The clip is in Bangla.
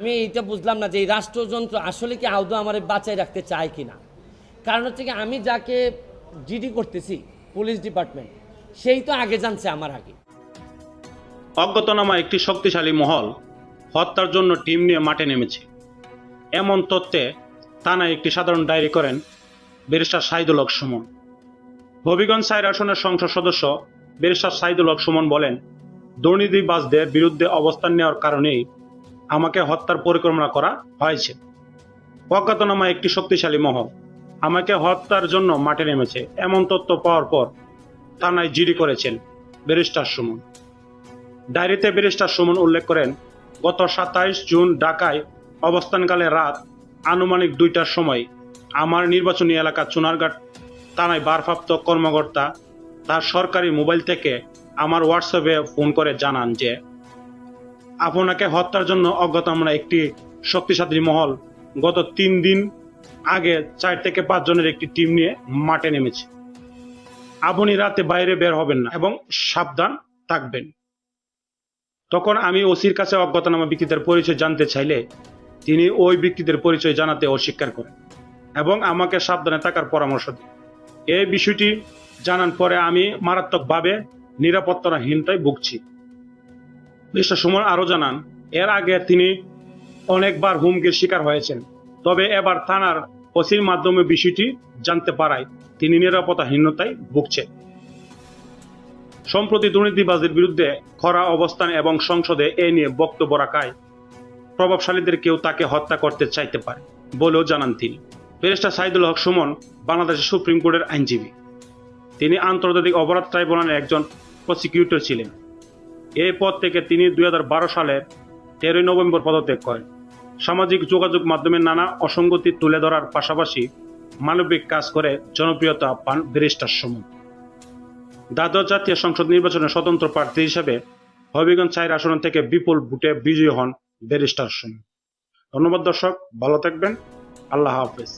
আমি এইটা বুঝলাম না যে এই রাষ্ট্রযন্ত্র আসলে কি আদৌ আমার বাঁচায় রাখতে চায় কি না কারণ হচ্ছে কি আমি যাকে জিডি করতেছি, পুলিশ ডিপার্টমেন্ট, সেই তো আগে জানছে আমার আগে। অজ্ঞাতনামা একটি শক্তিশালী মহল হত্যার জন্য টিম নিয়ে মাঠে নেমেছে। এমন তত্ত্বে থানায় একটি সাধারণ ডায়েরি করেন ব্যারিস্টার সাইদুল হক সুমন। হবিগঞ্জ সাইর আসনের সংসদ সদস্য ব্যারিস্টার সাইদুল হক সুমন বলেন, দুর্নীতিবাজদের বিরুদ্ধে অবস্থান নেওয়ার কারণেই আমাকে হত্যার পরিকল্পনা করা হয়েছে। অজ্ঞাতনামা একটি শক্তিশালী মহল। আমাকে হত্যার জন্য মাঠে নেমেছে। এমন তথ্য পাওয়ার পর থানায় জিডি করেছেন ব্যারিস্টার সুমন। ডায়েরিতে ব্যারিস্টার সুমন উল্লেখ করেন, গত সাতাইশ জুন ঢাকায় অবস্থানকালে রাত আনুমানিক দুইটার সময় আমার নির্বাচনী এলাকা চুনারঘাট থানায় ভারপ্রাপ্ত কর্মকর্তা তার সরকারি মোবাইল থেকে আমার হোয়াটসঅ্যাপে ফোন করে জানান যে আপনাকে হত্যার জন্য অজ্ঞাত আমরা একটি শক্তিশালী মহল গত তিন দিন আগে চার থেকে পাঁচ জনের একটি টিম নিয়ে মাঠে নেমেছে। আপনি রাতে বাইরে বের হবেন না এবং সাবধান থাকবেন। তখন আমি ওসির কাছে অজ্ঞাতনামা ব্যক্তিদের পরিচয় জানতে চাইলে তিনি ওই ব্যক্তিদের পরিচয় জানাতে অস্বীকার করেন এবং আমাকে সাবধানে থাকার পরামর্শ দেন। এই বিষয়টি জানার পরে আমি মারাত্মকভাবে নিরাপত্তাহীনতায় ভুগছি। মিস্টার সুমন আরও জানান, এর আগে তিনি অনেকবার হুমকির শিকার হয়েছেন, তবে এবার থানার ওসির মাধ্যমে বিষয়টি জানতে পারায় তিনি নিরাপত্তাহীনতায় ভুগছেন। সম্প্রতি দুর্নীতিবাজদের বিরুদ্ধে খরা অবস্থান এবং সংসদে এ নিয়ে বক্তব্য রাখায় প্রভাবশালীদের কেউ তাকে হত্যা করতে চাইতে পারে বলেও জানান তিনি। ব্যারিস্টার সাইদুল হক সুমন, বাংলাদেশের সুপ্রিম কোর্টের আইনজীবী। তিনি আন্তর্জাতিক অপরাধ ট্রাইব্যুনালের একজন প্রসিকিউটর ছিলেন। এই পদ থেকে তিনি দুই সালের তেরোই নভেম্বর পদত্যাগ করেন। সামাজিক যোগাযোগ মাধ্যমে নানা অসঙ্গতি তুলে ধরার পাশাপাশি মানবিক কাজ করে জনপ্রিয়তা পান ব্যারিস্টার সুমন। দ্বাদশ জাতীয় সংসদ নির্বাচনে স্বতন্ত্র প্রার্থী হিসেবে হবিগঞ্জ চাইর আসন থেকে বিপুল ভোটে বিজয়ী হন ব্যারিস্টার সুমন। ধন্যবাদ দর্শক, ভালো থাকবেন। আল্লাহ হাফেজ।